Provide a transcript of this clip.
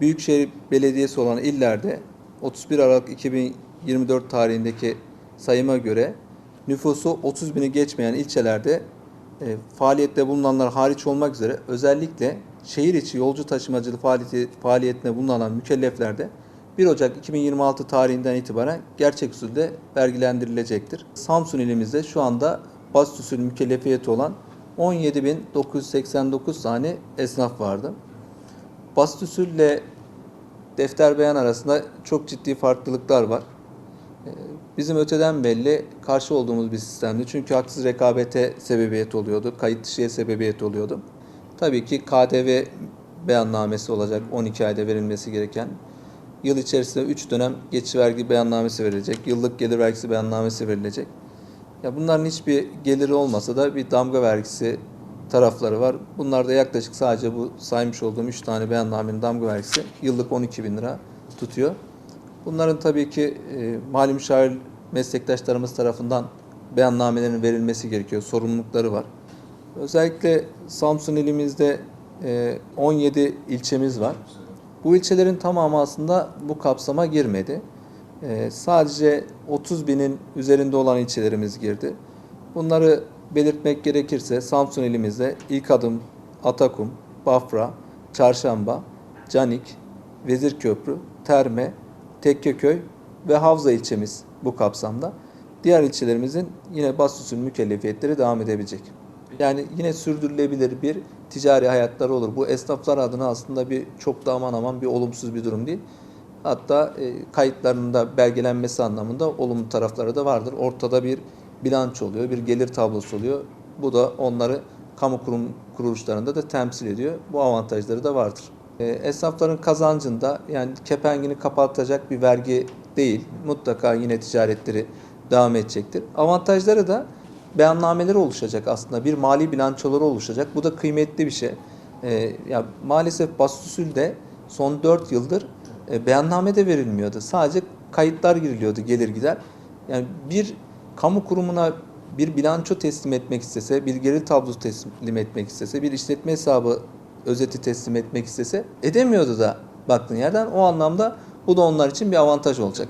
Büyükşehir Belediyesi olan illerde 31 Aralık 2024 tarihindeki sayıma göre nüfusu 30 bini geçmeyen ilçelerde e, faaliyette bulunanlar hariç olmak üzere özellikle şehir içi yolcu taşımacılığı faaliyeti, faaliyetine bulunan mükelleflerde 1 Ocak 2026 tarihinden itibaren gerçek usulde vergilendirilecektir. Samsun ilimizde şu anda basit usul mükellefiyeti olan 17.989 tane esnaf vardı. Basit usulle defter beyan arasında çok ciddi farklılıklar var. Ee, Bizim öteden belli karşı olduğumuz bir sistemdi. Çünkü haksız rekabete sebebiyet oluyordu, kayıt dışıya sebebiyet oluyordu. Tabii ki KDV beyannamesi olacak 12 ayda verilmesi gereken. Yıl içerisinde 3 dönem geçici vergi beyannamesi verilecek, yıllık gelir vergisi beyannamesi verilecek. Ya bunların hiçbir geliri olmasa da bir damga vergisi tarafları var. Bunlar da yaklaşık sadece bu saymış olduğum 3 tane beyannamenin damga vergisi yıllık 12 bin lira tutuyor. Bunların tabii ki e, mali müşavir meslektaşlarımız tarafından beyannamelerin verilmesi gerekiyor. Sorumlulukları var. Özellikle Samsun ilimizde e, 17 ilçemiz var. Bu ilçelerin tamamı aslında bu kapsama girmedi. E, sadece 30 binin üzerinde olan ilçelerimiz girdi. Bunları belirtmek gerekirse Samsun ilimizde ilk adım Atakum, Bafra, Çarşamba, Canik, Vezirköprü, Terme, Tekkeköy ve Havza ilçemiz bu kapsamda. Diğer ilçelerimizin yine usul mükellefiyetleri devam edebilecek. Yani yine sürdürülebilir bir ticari hayatları olur. Bu esnaflar adına aslında bir çok da aman aman bir olumsuz bir durum değil. Hatta e, kayıtlarında belgelenmesi anlamında olumlu tarafları da vardır. Ortada bir bilanço oluyor, bir gelir tablosu oluyor. Bu da onları kamu kurum kuruluşlarında da temsil ediyor. Bu avantajları da vardır. E, esnafların kazancında yani kepengini kapatacak bir vergi değil. Mutlaka yine ticaretleri devam edecektir. Avantajları da beyannameleri oluşacak aslında. Bir mali bilançoları oluşacak. Bu da kıymetli bir şey. E, ya maalesef basit usulde son 4 yıldır e, beyanname de verilmiyordu. Sadece kayıtlar giriliyordu gelir gider. Yani bir kamu kurumuna bir bilanço teslim etmek istese, bir gelir tablosu teslim etmek istese, bir işletme hesabı özeti teslim etmek istese edemiyordu da baktığın yerden. O anlamda bu da onlar için bir avantaj olacak.